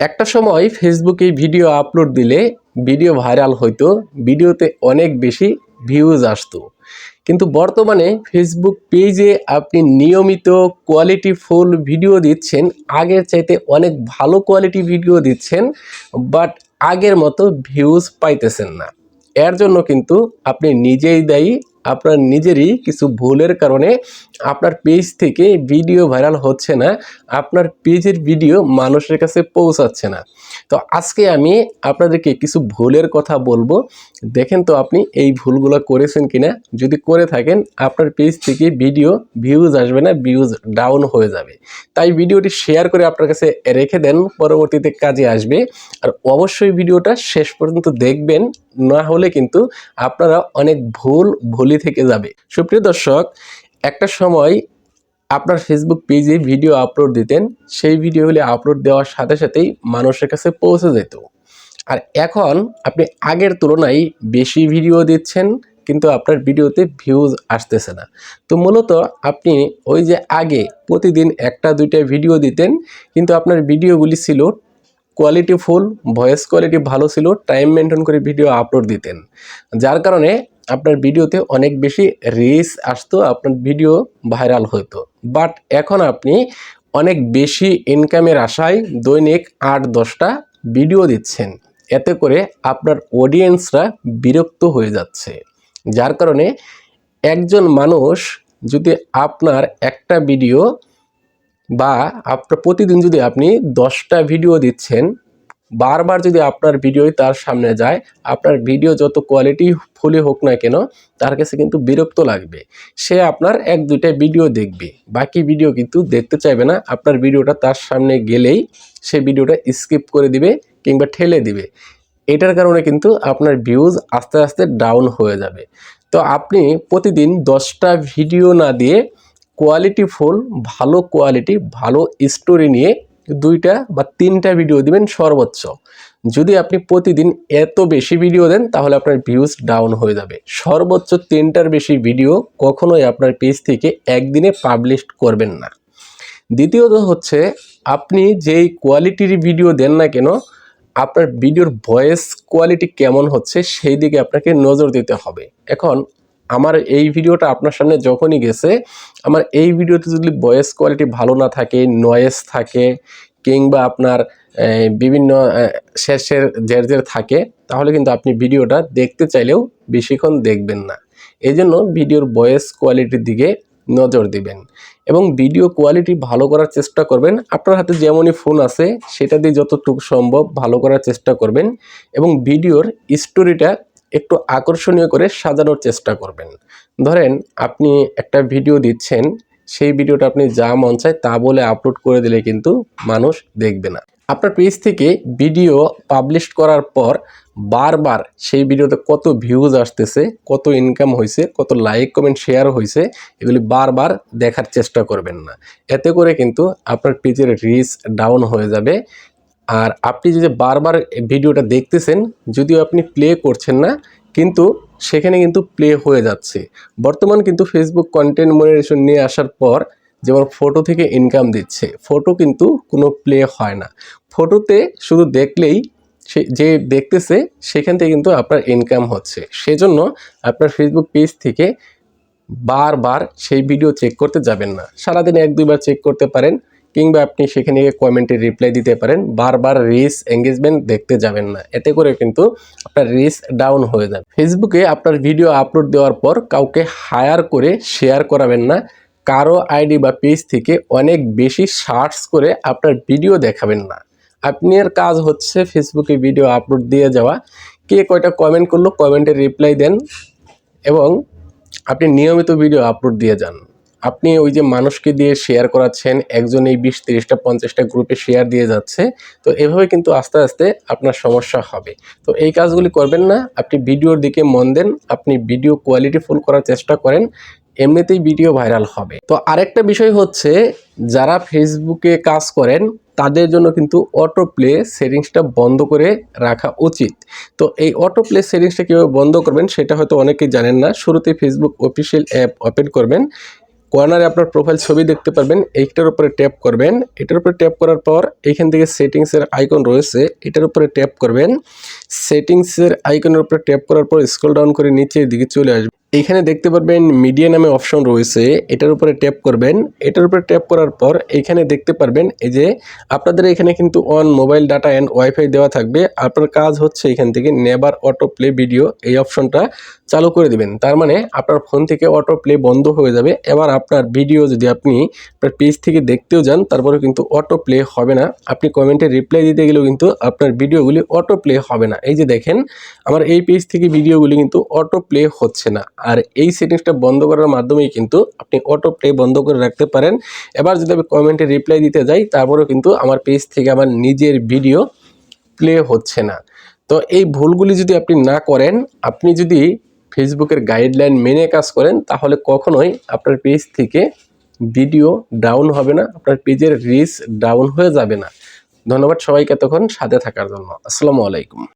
একটা সময় ফেসবুকে ভিডিও আপলোড দিলে ভিডিও ভাইরাল হইতো ভিডিওতে অনেক বেশি ভিউজ আসতো। কিন্তু বর্তমানে ফেসবুক পেজে আপনি নিয়মিত কোয়ালিটি ফুল ভিডিও দিচ্ছেন, আগের চাইতে অনেক ভালো কোয়ালিটি ভিডিও দিচ্ছেন বাট আগের মতো ভিউজ পাইতেছেন না। এর জন্য কিন্তু আপনি নিজেই দায়ী আপনার নিজেরই কিছু ভুলের কারণে আপনার পেজ থেকে ভিডিও ভাইরাল হচ্ছে না, আপনার পেজের ভিডিও মানুষের কাছে পৌঁছাচ্ছে না। তো আজকে আমি আপনাদেরকে কিছু ভুলের কথা বলব। দেখেন তো আপনি এই ভুলগুলো করেছেন কিনা? যদি করে থাকেন, আপনার পেজ থেকে ভিডিও ভিউজ আসবে না ভিউজ ডাউন হয়ে যাবে। তাই ভিডিওটি শেয়ার করে আপনার কাছে রেখে দেন, পরবর্তীতে কাজে আসবে। আর অবশ্যই ভিডিওটা শেষ পর্যন্ত দেখবেন। না হলে কিন্তু আপনারা অনেক ভুল ভুলি থেকে যাবে। সুপ্রিয় দর্শক, একটা সময় আপনার ফেসবুক পেজে ভিডিও আপলোড দিতেন, সেই ভিডিওগুলি আপলোড দেওয়ার সাথে সাথেই মানুষের কাছে পৌঁছে যেত। আর এখন আপনি আগের তুলনায় বেশি ভিডিও দিচ্ছেন, কিন্তু আপনার ভিডিওতে ভিউজ আসতেছে না। তো মূলত আপনি ওই যে আগে প্রতিদিন একটা দুইটা ভিডিও দিতেন, কিন্তু আপনার ভিডিওগুলি ছিল কোয়ালিটি ফুল ভয়েস কোয়ালিটি ভালো ছিল টাইম মেনটেন করে ভিডিও আপলোড দিতেন। যার কারণে আপনার ভিডিওতে অনেক বেশি রিস আসতো, আপনার ভিডিও ভাইরাল হতো। বাট এখন আপনি অনেক বেশি ইনকামের আশায় দৈনিক আট, দশটা ভিডিও দিচ্ছেন। এতে করে আপনার অডিয়েন্সরা বিরক্ত হয়ে যাচ্ছে। যার কারণে একজন মানুষ যদি আপনার একটা ভিডিও বা আপনার প্রতিদিন যদি আপনি দশটা ভিডিও দিচ্ছেন, বারবার যদি আপনার ভিডিওই তার সামনে যায়, আপনার ভিডিও যত কোয়ালিটি ফুলি হোক না কেন, তার কাছে কিন্তু বিরক্ত লাগবে। সে আপনার এক, দুইটা ভিডিও দেখবে। বাকি ভিডিও কিন্তু দেখতে চাইবে না। আপনার ভিডিওটা তার সামনে গেলেই সে ভিডিওটা স্কিপ করে দিবে কিংবা ঠেলে দিবে। এটার কারণে কিন্তু আপনার ভিউজ আস্তে আস্তে ডাউন হয়ে যাবে। তো আপনি প্রতিদিন দশটা ভিডিও না দিয়ে কোয়ালিটি ফুল ভালো কোয়ালিটি ভালো স্টোরি নিয়ে দুইটা বা তিনটা ভিডিও দিবেন সর্বোচ্চ। যদি আপনি প্রতিদিন এত বেশি ভিডিও দেন, তাহলে আপনার ভিউজ ডাউন হয়ে যাবে। সর্বোচ্চ তিনটার বেশি ভিডিও কখনোই আপনার পেজ থেকে একদিনে পাবলিশ করবেন না। দ্বিতীয়ত হচ্ছে, আপনি যেই কোয়ালিটির ভিডিও দেন না কেন, আপনার ভিডিওর ভয়েস কোয়ালিটি কেমন হচ্ছে, সেই দিকে আপনাকে নজর দিতে হবে। এখন আমার এই ভিডিওটা আপনার সামনে যখনই গেছে, আমার এই ভিডিওতে যদি ভয়েস কোয়ালিটি ভালো না থাকে নয়েস থাকে, কিংবা আপনার বিভিন্ন শেষের জের থাকে, তাহলে কিন্তু আপনি ভিডিওটা দেখতে চাইলেও বেশিক্ষণ দেখবেন না। এই জন্য ভিডিওর ভয়েস কোয়ালিটির দিকে নজর দিবেন এবং ভিডিও কোয়ালিটি ভালো করার চেষ্টা করবেন। আপনার হাতে যেমনই ফোন আছে, সেটা দিয়ে যতটুকু সম্ভব ভালো করার চেষ্টা করবেন এবং ভিডিওর স্টোরিটা একটু আকর্ষণীয় করে সাজানোর চেষ্টা করবেন। ধরেন, আপনি একটা ভিডিও দিচ্ছেন, সেই ভিডিওটা আপনি যা মন চায় তা বলে আপলোড করে দিলে কিন্তু মানুষ দেখবে না। আপনার পেজ থেকে ভিডিও পাবলিশ করার পর বারবার সেই ভিডিওতে কত ভিউজ আসতেছে, কত ইনকাম হয়েছে কত লাইক কমেন্ট শেয়ার হয়েছে এগুলি বারবার দেখার চেষ্টা করবেন না। এতে করে কিন্তু আপনার পেজের রিচ ডাউন হয়ে যাবে। আর আপনি যে বারবার ভিডিওটা দেখতেছেন, যদিও আপনি প্লে করছেন না, কিন্তু সেখানে কিন্তু প্লে হয়ে যাচ্ছে। বর্তমান কিন্তু ফেসবুক কন্টেন্ট মনিটেশন নিয়ে আসার পর যেমন ফটো থেকে ইনকাম দিচ্ছে ফটো কিন্তু কোনো প্লে হয় না। ফটোতে শুধু দেখলেই সে, যে দেখতেছে, সেখান থেকে কিন্তু আপনার ইনকাম হচ্ছে। সেজন্য আপনার ফেসবুক পেজ থেকে বারবার সেই ভিডিও চেক করতে যাবেন না। সারাদিনে এক দুইবার চেক করতে পারেন। কিংবা আপনি সেখানে গিয়ে কমেন্টে রিপ্লাই দিতে পারেন, বারবার রিস এঙ্গেজমেন্ট দেখতে যাবেন না। এতে করে কিন্তু আপনার রিস ডাউন হয়ে যাবে। ফেসবুকে আপনার ভিডিও আপলোড দেওয়ার পর কাউকে হায়ার করে শেয়ার করাবেন না। কারও আইডি বা পেজ থেকে অনেক বেশি সার্চ করে আপনার ভিডিও দেখাবেন না। আপনার কাজ হচ্ছে ফেসবুকে ভিডিও আপলোড দিয়ে যাওয়া। কে কয়টা কমেন্ট করল কমেন্টে রিপ্লাই দেন এবং আপনি নিয়মিত ভিডিও আপলোড দিয়ে যান। আপনি ওই যে মানুষকে দিয়ে শেয়ার করাচ্ছেন, একজন এই বিশ, তিরিশটা, পঞ্চাশটা গ্রুপে শেয়ার দিয়ে যাচ্ছে, তো এভাবে কিন্তু আস্তে আস্তে আপনার সমস্যা হবে। তো এই কাজগুলি করবেন না, আপনি ভিডিওর দিকে মন দেন, আপনি ভিডিও কোয়ালিটি ফুল করার চেষ্টা করেন, এমনিতেই ভিডিও ভাইরাল হবে। তো আরেকটা বিষয় হচ্ছে, যারা ফেসবুকে কাজ করেন, তাদের জন্য কিন্তু অটো প্লে সেটিংসটা বন্ধ করে রাখা উচিত। তো এই অটো প্লে সেটিংসটা কীভাবে বন্ধ করবেন, সেটা হয়তো অনেকেই জানেন না শুরুতে ফেসবুক অফিসিয়াল অ্যাপ ওপেন করবেন কর্নারে আপনার প্রোফাইল ছবি দেখতে পারবেন, এইটার উপরে ট্যাপ করবেন। এটার উপরে ট্যাপ করার পর এখান থেকে সেটিংসের আইকন রয়েছে, এটার উপরে ট্যাপ করবেন। সেটিংসের আইকনের উপরে ট্যাপ করার পর স্ক্রল ডাউন করে নিচের দিকে চলে আসবে এইখানে দেখতে পারবেন মিডিয়া নামে অপশন রয়েছে। এটার উপরে ট্যাপ করবেন। এটার উপরে ট্যাপ করার পর এখানে দেখতে পারবেন এই যে আপনাদের এখানে কিন্তু on mobile data and WiFi দেওয়া থাকবে। আপনার কাজ হচ্ছে এখান থেকে নেবার অটো প্লে ভিডিও এই অপশনটা চালু করে দিবেন। তার মানে আপনার ফোন থেকে অটো প্লে বন্ধ হয়ে যাবে। এবার আপনার ভিডিও যদি আপনি আপনার পেজ থেকে দেখতেও যান তারপরে কিন্তু অটো প্লে হবে না। আপনি কমেন্টে রিপ্লাই দিতে গেলেও কিন্তু আপনার ভিডিওগুলি অটো প্লে হবে না। এই যে দেখেন, আমার এই পেজ থেকে ভিডিওগুলি কিন্তু অটো প্লে হচ্ছে না। আর এই সেটিংসটা বন্ধ করার মাধ্যমেই কিন্তু আপনি অটো প্লে বন্ধ করে রাখতে পারেন। এবার যদি আমি কমেন্টে রিপ্লাই দিতে যাই, তারপরেও কিন্তু আমার পেজ থেকে আমার নিজের ভিডিও প্লে হচ্ছে না। তো এই ভুলগুলি যদি আপনি না করেন, আপনি যদি ফেসবুকের গাইডলাইন মেনে কাজ করেন, তাহলে কখনোই আপনার পেজ থেকে ভিডিও ডাউন হবে না, আপনার পেজের রিচ ডাউন হয়ে যাবে না। ধন্যবাদ সবাইকে তখন সাথে থাকার জন্য। আসসালামু আলাইকুম।